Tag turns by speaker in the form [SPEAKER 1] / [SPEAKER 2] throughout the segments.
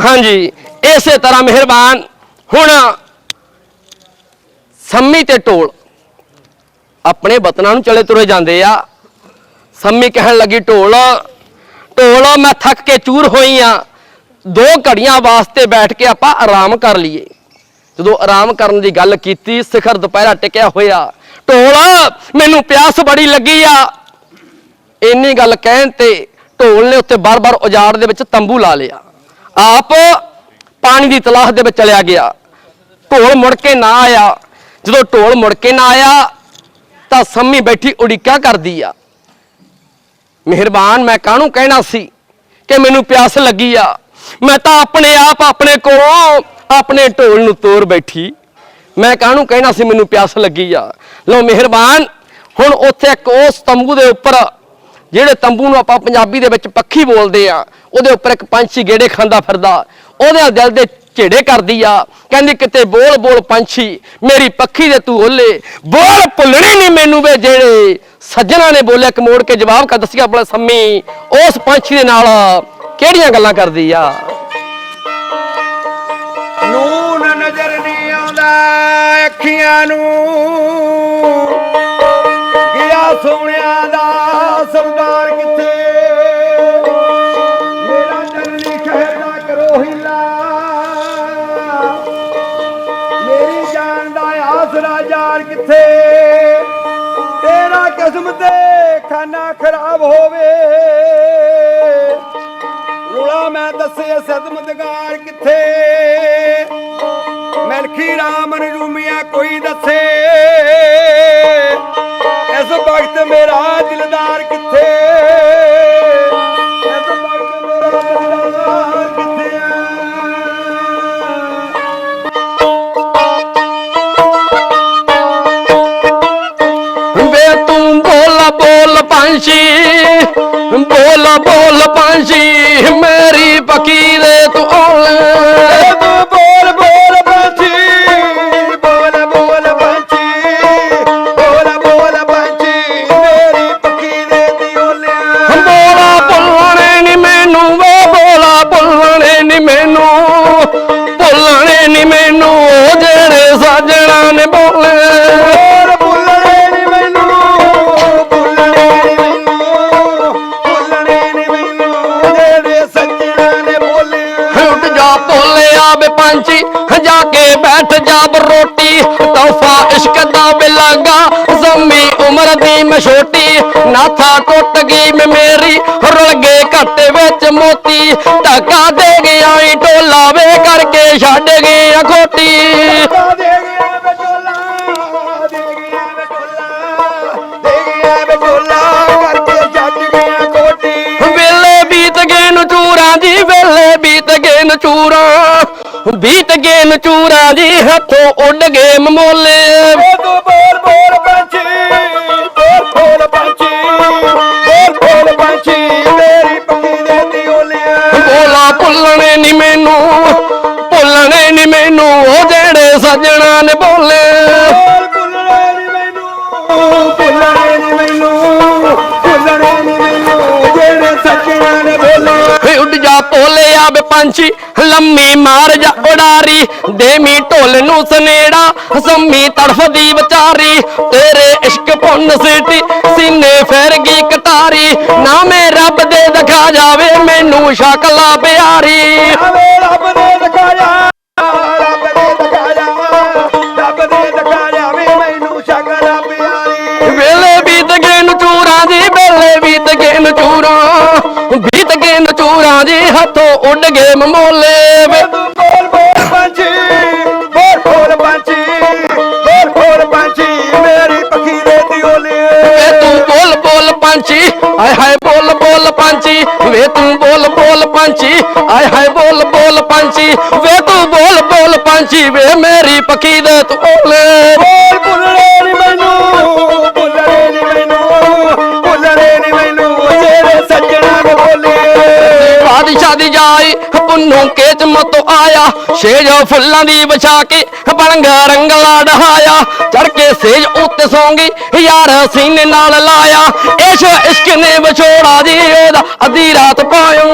[SPEAKER 1] ਹਾਂਜੀ, ਇਸੇ ਤਰ੍ਹਾਂ ਮਿਹਰਬਾਨ ਹੁਣ ਸੰਮੀ ਤੇ ਢੋਲ। ਆਪਣੇ ਵਤਨਾਂ ਨੂੰ ਚਲੇ ਤੁਰੇ ਜਾਂਦੇ ਆ। ਸੰਮੀ ਕਹਿਣ ਲੱਗੀ, ਢੋਲ ਢੋਲ, ਮੈਂ ਥੱਕ ਕੇ ਚੂਰ ਹੋਈ ਆ। ਦੋ ਘੜੀਆਂ ਵਾਸਤੇ ਬੈਠ ਕੇ ਆਪਾਂ ਆਰਾਮ ਕਰ ਲਈਏ। ਜਦੋਂ ਆਰਾਮ ਕਰਨ ਦੀ ਗੱਲ ਕੀਤੀ, ਸਿਖਰ ਦੁਪਹਿਰਾ ਟਿਕਿਆ ਹੋਇਆ। ਢੋਲ, ਮੈਨੂੰ ਪਿਆਸ ਬੜੀ ਲੱਗੀ ਆ। ਇੰਨੀ ਗੱਲ ਕਹਿਣ ਤੇ ਢੋਲ ਨੇ ਉੱਤੇ ਬਾਰ-ਬਾਰ ਉਜਾੜ ਦੇ ਵਿੱਚ ਤੰਬੂ ਲਾ ਲਿਆ। ਆਪ ਪਾਣੀ ਦੀ ਤਲਾਸ਼ ਦੇ ਵਿੱਚ ਚਲਿਆ ਗਿਆ। ਢੋਲ ਮੁੜ ਕੇ ਨਾ ਆਇਆ। ਜਦੋਂ ਢੋਲ ਮੁੜ ਕੇ ਨਾ ਆਇਆ, ਤਾਂ ਸੰਮੀ ਬੈਠੀ ਉਡੀਕਾ ਕਰਦੀ ਆ? ਮਿਹਰਬਾਨ, ਮੈਂ ਕਾਹਨੂੰ ਕਹਿਣਾ ਸੀ ਕਿ ਮੈਨੂੰ ਪਿਆਸ ਲੱਗੀ ਆ? ਮੈਂ ਤਾਂ ਆਪਣੇ ਆਪ ਆਪਣੇ ਕੋਲੋਂ ਆਪਣੇ ਢੋਲ ਨੂੰ ਤੋੜ ਬੈਠੀ। ਮੈਂ ਕਾਹਨੂੰ ਕਹਿਣਾ ਸੀ ਮੈਨੂੰ ਪਿਆਸ ਲੱਗੀ ਆ? ਲਓ ਮਿਹਰਬਾਨ, ਹੁਣ ਉੱਥੇ ਇੱਕ ਉਸ ਤੰਬੂ ਦੇ ਉੱਪਰ ਜਿਹੜੇ ਤੰਬੂ ਨੂੰ ਆਪਾਂ ਪੰਜਾਬੀ ਦੇ ਵਿੱਚ ਪੱਖੀ ਬੋਲਦੇ ਆ, ਉਹਦੇ ਉੱਪਰ ਇੱਕ ਪੰਛੀ ਗੇੜੇ ਖਾਂਦਾ ਫਿਰਦਾ, ਉਹਦੇ ਦਿਲ ਦੇ ਝੇੜੇ ਕਰਦੀ ਆ, ਕਹਿੰਦੀ ਕਿਤੇ ਬੋਲ ਬੋਲ ਪੰਛੀ, ਮੇਰੀ ਪੱਖੀ ਦੇ ਤੂੰ ਓਲੇ ਬੋਲ ਭੁੱਲਣੇ ਨਹੀਂ ਮੈਨੂੰ ਵੇ ਜਿਹੜੇ ਸੱਜਣਾ ਨੇ ਬੋਲਿਆ, ਇੱਕ ਮੋੜ ਕੇ ਜਵਾਬ ਕਰ ਦੱਸਿਆ ਆਪਣਾ ਸੰਮੀ, ਉਸ ਪੰਛੀ ਦੇ ਨਾਲ ਕਿਹੜੀਆਂ ਗੱਲਾਂ ਕਰਦੀ ਆ?
[SPEAKER 2] ਨੂਨ ਨਜ਼ਰ ਨਹੀਂ ਆਉਂਦਾ, ਅੱਖੀਆਂ ਨੂੰ ਤੇਰਾ ਤੇ ਖਾਨਾ ਖਰਾਬ ਹੋਵੇ। ਰੁਲਾ ਮੈਂ ਦੱਸੇ ਸਦਮਦਗਾਰ ਕਿੱਥੇ? ਮਲਖੀ ਰਾਮ ਨਜੂਮੀਆਂ ਕੋਈ ਦੱਸੇ। ਇਸ ਵਕਤ ਮੇਰਾ ਦਿਲਦਾਰ ਕਿੱਥੇ?
[SPEAKER 1] ਬੋਲ ਪੰਛੀ ਬੋਲ ਬੋਲ ਪੰਛੀ ਮੇਰੀ ਪੱਕੀ ਦੇ ਤੂੰ ਓਲੇ
[SPEAKER 2] ਤੂੰ ਬੋਲ ਬੋਲ ਪੰਛੀ ਬੋਲ ਬੋਲ ਪੰਛੀ ਬੋਲ ਬੋਲ ਪੰਛੀ ਮੇਰੀ ਪੱਖੀ ਦੇ ਦਿਓਲਿਆਂ
[SPEAKER 1] ਬੋਲਾ ਭੁੱਲਣੇ ਨੀ ਮੈਨੂੰ ਵੇ ਬੋਲਾ ਭੁੱਲਣੇ ਨੀ ਮੈਨੂੰ ਭੁੱਲਣੇ ਨੀ ਮੈਨੂੰ ਜਿਹੜੇ ਸਾਜਣਾ ਨੇ ਬੋਲੇ। ਜਾ ਕੇ ਬੈਠ ਜਾ ਰੋਟੀ। ਤੋਹਫਾ ਇਸ਼ਕ ਦਾ ਬਿਲਾਗਾ, ਜ਼ਮੀ ਉਮਰ ਦੀ ਮਛੋਟੀ ਨਾਥਾ ਟੁੱਟ ਗਈ ਮੇਰੀ, ਰੁਲ ਗਏ ਘੱਟ ਵਿੱਚ ਮੋਤੀ। ਧੱਕਾ ਦੇ ਗਿਆ ਈ ਢੋਲਾ ਵੇ ਕਰਕੇ ਛੱਡ ਗਿਆ ਅਖੋਟੀ। ਚੂਰਾਂ ਦੀ ਵੇਲੇ ਬੀਤ ਗਏ ਚੂਰਾਂ ਬੀਤ ਗਏ ਨੂੰ ਚੂਰਾਂ ਦੀ ਹੱਥੋਂ ਉੱਡ ਗਏ ਮਮੋਲੇ।
[SPEAKER 2] ਬੋਲ ਬੋਲ ਪੰਛੀ ਬੋਲ ਬੋਲ ਪੰਛੀ ਬੋਲ ਬੋਲ ਪੰਛੀ ਮੇਰੀ ਪੱਕੀ ਦੇ ਦਿਓਲਿਆਂ
[SPEAKER 1] ਬੋਲਾ ਭੁੱਲਣੇ ਨੀ ਮੈਨੂੰ ਭੁੱਲਣੇ ਨੀ ਮੈਨੂੰ ਉਹ ਜਿਹੜੇ ਸੱਜਣਾ ਨੇ ਪੰਛੀ, ਲੰਮੀ ਮਾਰ ਜਾ ਉਡਾਰੀ ਦੇਮੀ ਢੋਲ ਨੂੰ ਸਨੇੜਾ, ਸੰਮੀ ਤੜਫਦੀ ਵਿਚਾਰੀ, ਤੇਰੇ ਇਸ਼ਕ ਪੁੰਨ ਸਿੱਟੀ, ਸੀਨੇ ਫੇਰ ਗਈ ਕਟਾਰੀ ਨਾ ਮੈਂ ਰੱਬ ਦੇ ਦਿਖਾ ਜਾਵੇ, ਮੈਨੂੰ ਸ਼ਕਲਾ ਪਿਆਰੀ।
[SPEAKER 2] ਰੱਬ ਨੇ ਪੰਛੀ।
[SPEAKER 1] ਆਏ ਹਾਏ ਬੋਲ ਬੋਲ ਪੰਛੀ। ਵੇ ਤੂੰ ਬੋਲ ਬੋਲ ਪੰਛੀ। ਵੇ ਮੇਰੀ ਪੱਖੀ ਦੇ ਤੂੰ ਓਲੇ
[SPEAKER 2] ਬੋਲ ਭੁੱਲਣੇ ਨੀ ਮੈਨੂੰ ਭੁੱਲਣੇ ਨੀ ਮੈਨੂੰ ਭੁੱਲਣੇ ਨੀ ਮੈਨੂੰ ਜਿਹੜੇ ਸੱਜਣਾ ਨੇ ਬੋਲੇ।
[SPEAKER 1] ਬਾਦਸ਼ਾਹ ਦੀ ਜਾਈ ਪੁੰਨੂ ਕੇਚ ਮਤੋ ਆਇਆ। ਛੇਜ ਫੁੱਲਾਂ ਦੀ ਵਿਛਾ ਕੇ ਬਣਗਾ ਰੰਗਲਾ ਡਹਾਇਆ। ਚੜ ਕੇ ਸੇਜ ਉੱਤੇ ਸੌਂਗੀ ਯਾਰ ਸੀਨੇ ਨਾਲ ਲਾਇਆ। ਇਸ ਇਸ਼ਕ ਨੇ ਵਿਛੋੜਾ ਦੀ ਉਹਦਾ ਅੱਧੀ ਰਾਤ ਪਾਇਆ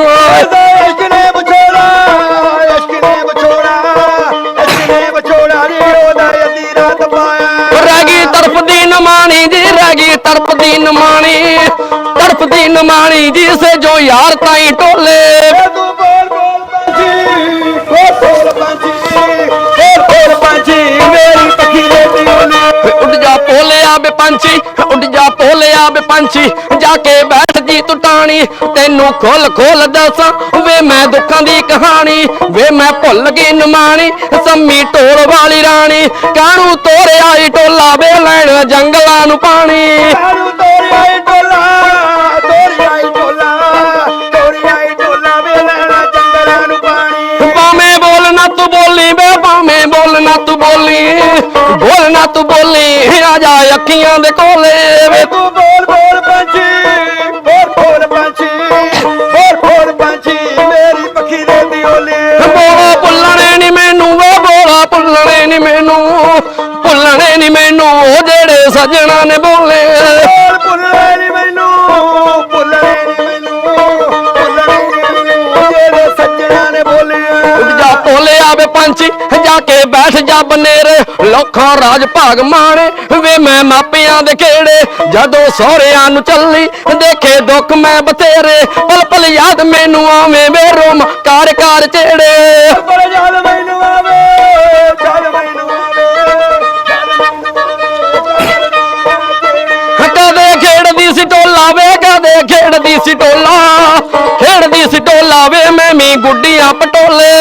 [SPEAKER 2] ਬੋਲ ਪੰਛੀ ਮੇਰੀ ਪੱਖੀ ਦੇ ਦਿਓਲੇ
[SPEAKER 1] ਉੱਡ ਜਾ ਪੋਲਿਆ ਬੇ ਪੰਛੀ ਉੱਡ ਜਾ ਪੋਲਿਆ ਬੇ ਪੰਛੀ। ਜਾ ਕੇ ਬੈਠ ਜੀ ਤੂੰ ਟਾਣੀ, ਤੈਨੂੰ ਖੋਲ ਖੋਲ ਦੱਸਾਂ, ਵੇ ਮੈਂ ਦੁੱਖਾਂ ਦੀ ਕਹਾਣੀ, ਵੇ ਮੈਂ ਭੁੱਲ ਗਈ ਨਿਮਾਣੀ, ਸੰਮੀ ਢੋਲ ਵਾਲੀ ਰਾਣੀ ਕਾਣੂ ਤੋਰਿਆ ਈ ਟੋਲਾ ਵੇ ਲੈਣ ਜੰਗਲਾਂ ਨੂੰ ਪਾਣੀ।
[SPEAKER 2] ਨਾ
[SPEAKER 1] ਤੂੰ ਬੋਲੀ ਬੋਲ ਨਾ ਤੂੰ ਬੋਲੀ ਆ ਜਾ ਅੱਖੀਆਂ ਦੇ ਕੋਲੇ ਵੇ।
[SPEAKER 2] ਤੂੰ ਬੋਲ ਬੋਲ ਪੰਛੀ ਬੋਲ ਬੋਲ ਪੰਛੀ ਬੋਲ ਬੋਲ ਪੰਛੀ ਮੇਰੀ ਪੱਖੀ ਦੇ ਦਿਓਲੇ।
[SPEAKER 1] ਬੋਲਾ ਭੁੱਲਣੇ ਨੀ ਮੈਨੂੰ ਵੇ ਬੋਲਾ ਭੁੱਲਣੇ ਨੀ ਮੈਨੂੰ ਭੁੱਲਣੇ ਨੀ ਮੈਨੂੰ ਉਹ ਜਿਹੜੇ ਸੱਜਣਾ ਨੇ ਬੋਲੇ।
[SPEAKER 2] ਬੋਲ ਮੈਨੂੰ ਭੁੱਲੇ ਨੀ ਮੈਨੂੰ ਭੁੱਲੇ ਨੀ ਮੈਨੂੰ ਜਿਹੜੇ ਸੱਜਣਾ ਨੇ ਬੋਲਿਆ
[SPEAKER 1] ਉੱਡ ਜਾ ਪੋਲਿਆ ਵੇ ਪੰਛੀ ਕੇ ਬੈਠ ਜਾ ਬਨੇਰੇ ਲੋਕਾਂ ਰਾਜ ਭਾਗ ਮਾਣੇ ਵੇ ਮੈਂ ਮਾਪਿਆਂ ਦੇ ਖੇੜੇ ਜਦੋਂ ਸਹੁਰਿਆਂ ਨੂੰ ਚੱਲੀ ਦੇਖੇ ਦੁੱਖ ਮੈਂ ਬਥੇਰੇ। ਪਲ ਪਲ ਯਾਦ ਮੈਨੂੰ ਆਵੇਂ ਵੇ ਰੋਮ ਕਾਰ ਕਾਰ ਚੇੜੇ।
[SPEAKER 2] ਪਰ ਜਦ ਮੈਨੂੰ ਆਵੇ ਜਦ ਮੈਨੂੰ ਆਵੇ
[SPEAKER 1] ਕਦੇ ਖੇਡਦੀ ਸੀ ਟੋਲਾ ਵੇ ਕਦੇ ਖੇਡਦੀ ਸੀ ਟੋਲਾ। ਖੇਡਦੀ ਸੀ ਟੋਲਾ ਵੇ ਮੈਂ ਵੀ ਗੁੱਡੀਆਂ ਪਟੋਲੇ